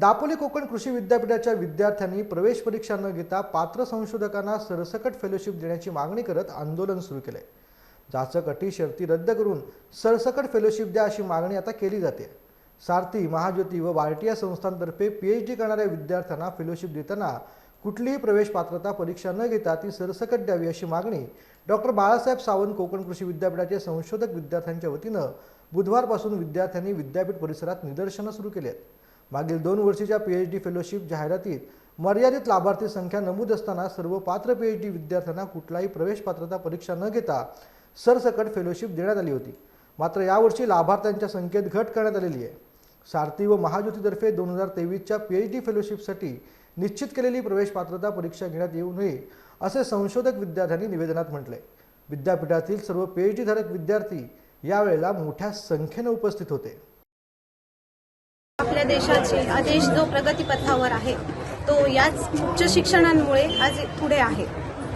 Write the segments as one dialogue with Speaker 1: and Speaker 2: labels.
Speaker 1: दापोली कोकण कृषी विद्यापीठाच्या विद्यार्थ्यांनी प्रवेश परीक्षा न घेता पात्र संशोधकांना सरसकट फेलोशिप देण्याची मागणी करत आंदोलन सुरू केले जाचक अटी शर्ती रद्द करून सरसकट फेलोशिप द्या अशी मागणी आता केली जाते. सारथी महाज्योती व बार्टिया संस्थांतर्फे पी एच डी करणाऱ्या विद्यार्थ्यांना फेलोशिप देताना कुठलीही प्रवेश पात्रता परीक्षा न घेता ती सरसकट द्यावी अशी मागणी डॉक्टर बाळासाहेब सावंत कोकण कृषी विद्यापीठाचे संशोधक विद्यार्थ्यांच्या वतीनं बुधवारपासून विद्यार्थ्यांनी विद्यापीठ परिसरात निदर्शनं सुरू केली आहेत. मागील दोन वर्षीच्या पी एच डी फेलोशिप जाहिरातीत मर्यादित लाभार्थी संख्या नमूद असताना सर्व पात्र पी एच डी विद्यार्थ्यांना कुठलाही प्रवेश पात्रता परीक्षा न घेता सरसकट फेलोशिप देण्यात आली होती. मात्र यावर्षी लाभार्थ्यांच्या संख्येत घट करण्यात आलेली आहे. सारथी व महाज्योतीतर्फे दोन हजार तेवीसच्या पी एच डी फेलोशिपसाठी निश्चित केलेली प्रवेश पात्रता परीक्षा घेण्यात येऊ नये असे संशोधक विद्यार्थ्यांनी निवेदनात म्हटले. विद्यापीठातील सर्व पी एच डी धारक विद्यार्थी यावेळेला मोठ्या संख्येने उपस्थित होते.
Speaker 2: आपल्या देशाचे देश जो प्रगतीपथावर आहे तो याच उच्च शिक्षणांमुळे आज पुढे आहे.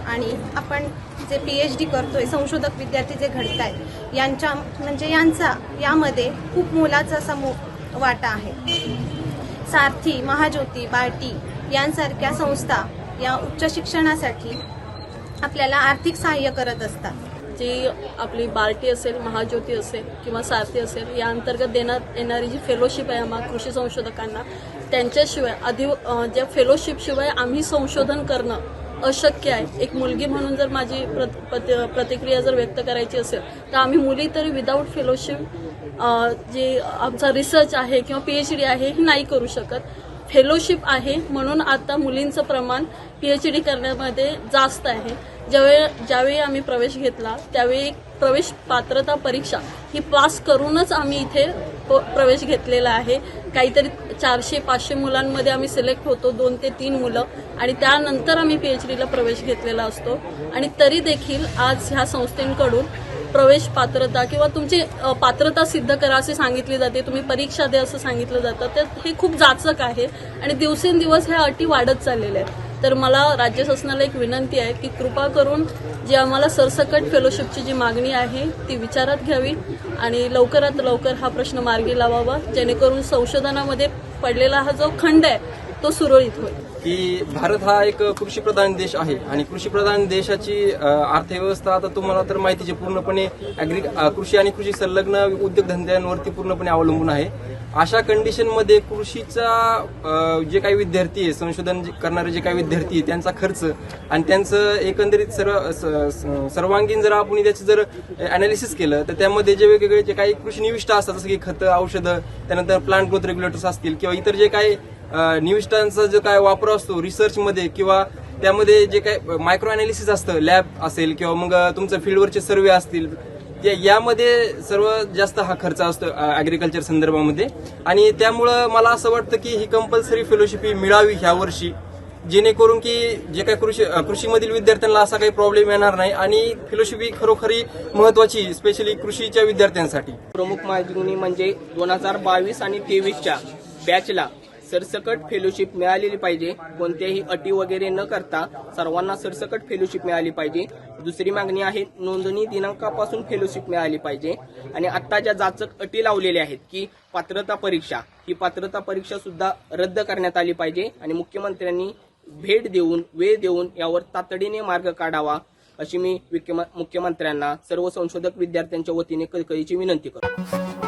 Speaker 2: आणि आपण जे पी एच डी करतोय संशोधक विद्यार्थी जे घडत आहेत यांच्या म्हणजे यांचा यामध्ये खूप मोलाचा समूह वाटा आहे. सारथी महाज्योती बार्टी यांसारख्या संस्था या उच्च शिक्षणासाठी आपल्याला आर्थिक सहाय्य करत असतात.
Speaker 3: जी आपली बार्टी असेल महाज्योती असेल किंवा सारथी असेल या अंतर्गत देण्यात येणारी जी फेलोशिप आहे आम्हा कृषी संशोधकांना त्यांच्याशिवाय आधी ज्या फेलोशिपशिवाय आम्ही संशोधन करणं अशक्य आहे. एक मुलगी म्हणून जर माझी प्रत- प्रतिक्रिया जर व्यक्त करायची असेल तर आम्ही मुली तरी विदाऊट फेलोशिप जे आमचा रिसर्च आहे किंवा पी एच डी आहे हे नाही करू शकत. फेलोशिप आहे म्हणून आता मुलींचं प्रमाण पीएच डी करण्यामध्ये जास्त आहे. ज्यावेळी ज्यावेळी आम्ही प्रवेश घेतला त्यावेळी प्रवेश पात्रता परीक्षा ही पास करूनच आम्ही इथे प्रवेश घेतलेला आहे. काहीतरी चारशे पाचशे मुलांमध्ये आम्ही सिलेक्ट होतो दोन ते तीन मुलं. आणि त्यानंतर आम्ही पी एच डीला प्रवेश घेतलेला असतो. आणि तरी देखील आज ह्या संस्थेकडून प्रवेश पात्रता किंवा तुमची पात्रता सिद्ध करा असे सांगितले जाते तुम्ही परीक्षा द्या असं सांगितलं जातं. तर हे खूप जाचक आहे. आणि दिवसेंदिवस ह्या अटी वाढत चाललेल्या आहेत. तर मला राज्य शासनाला एक विनंती आहे की कृपा करून जी आम्हाला सरसकट फेलोशिपची जी मागणी आहे ती विचारात घ्यावी आणि लवकरात लवकर हा प्रश्न मार्गी लावावा जेणेकरून संशोधनामध्ये पडलेला हा जो खंड आहे तो सुरळीत होईल.
Speaker 4: की भारत हा एक कृषीप्रधान देश आहे आणि कृषीप्रधान देशाची अर्थव्यवस्था आता तुम्हाला तर माहितीच पूर्णपणे ॲग्री कृषी आणि कृषी संलग्न उद्योगधंद्यांवरती पूर्णपणे अवलंबून आहे. अशा कंडिशनमध्ये कृषीचा जे काही विद्यार्थी आहे संशोधन जे करणारे जे काही विद्यार्थी आहे त्यांचा खर्च आणि त्यांचं एकंदरीत सर्व स- स- सर्वांगीण जर आपण त्याचं जर अनालिसिस केलं तर त्यामध्ये जे वेगवेगळे जे काही कृषी निविष्ट असतात जसं की खतं औषधं त्यानंतर प्लांट ग्रोथ रेग्युलेटर्स असतील किंवा इतर जे काही निविष्टांचा जो काय वापर असतो रिसर्चमध्ये किंवा त्यामध्ये जे काही मायक्रो अनालिसिस असतं लॅब असेल किंवा मग तुमचं फील्डवरचे सर्वे असतील यामध्ये सर्वात जास्त हा खर्च असतो ॲग्रिकल्चर संदर्भामध्ये. आणि त्यामुळं मला असं वाटतं की ही कंपल्सरी फेलोशिप ही मिळावी ह्या वर्षी जेणेकरून की जे काही कृषी कृषीमधील विद्यार्थ्यांना असा काही प्रॉब्लेम येणार नाही आणि फेलोशिप ही खरोखरी महत्वाची स्पेशली कृषीच्या विद्यार्थ्यांसाठी.
Speaker 5: प्रमुख माहिती म्हणजे दोन हजार बावीस आणि तेवीसच्या बॅचला सरसकट फेलोशिप मिळालेली पाहिजे. कोणत्याही अटी वगैरे न करता सर्वांना सरसकट फेलोशिप मिळाली पाहिजे. दुसरी मागणी आहे नोंदणी दिनांकापासून फेलोशिप मिळाली पाहिजे. आणि आता ज्या जाचक अटी लावलेल्या आहेत की पात्रता परीक्षा ही पात्रता परीक्षा सुद्धा रद्द करण्यात आली पाहिजे. आणि मुख्यमंत्र्यांनी भेट देऊन वेळ देऊन यावर तातडीने मार्ग काढावा अशी मी मुख्यमंत्र्यांना सर्व संशोधक विद्यार्थ्यांच्या वतीने कळकळीची विनंती करतो.